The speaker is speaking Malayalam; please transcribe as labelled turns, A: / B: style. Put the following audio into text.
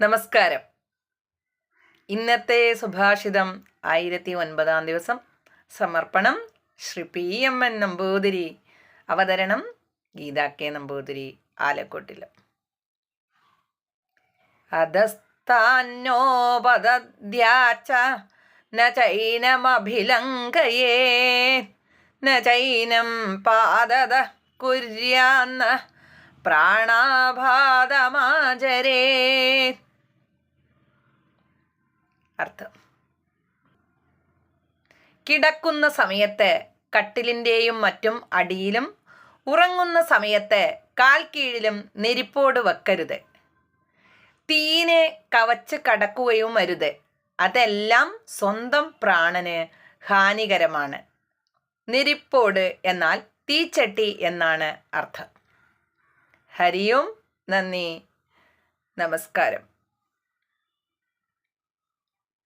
A: നമസ്കാരം. ഇന്നത്തെ സുഭാഷിതം ആയിരത്തി ഒൻപതാം ദിവസം. സമർപ്പണം Shri P M N Namboothiri. അവതരണം ഗീതാ കെ നമ്പൂതിരി ആലക്കോട്ടിൽ ചൈനമഭിലങ്കയേ ന ചൈനം പാദത കുര്യാന്ന പ്രാണാഭാതമാചരേ അർത്ഥം. കിടക്കുന്ന സമയത്ത് കട്ടിലിന്റെയും മറ്റും അടിയിലും ഉറങ്ങുന്ന സമയത്ത് കാൽ കീഴിലും നെരിപ്പോട് വെക്കരുത്. തീനെ കവച്ച് കടക്കുകയും അരുത്. അതെല്ലാം സ്വന്തം പ്രാണന് ഹാനികരമാണ്. നെരിപ്പോട് എന്നാൽ തീച്ചട്ടി എന്നാണ് അർത്ഥം. ഹരിയും നന്ദി. നമസ്കാരം.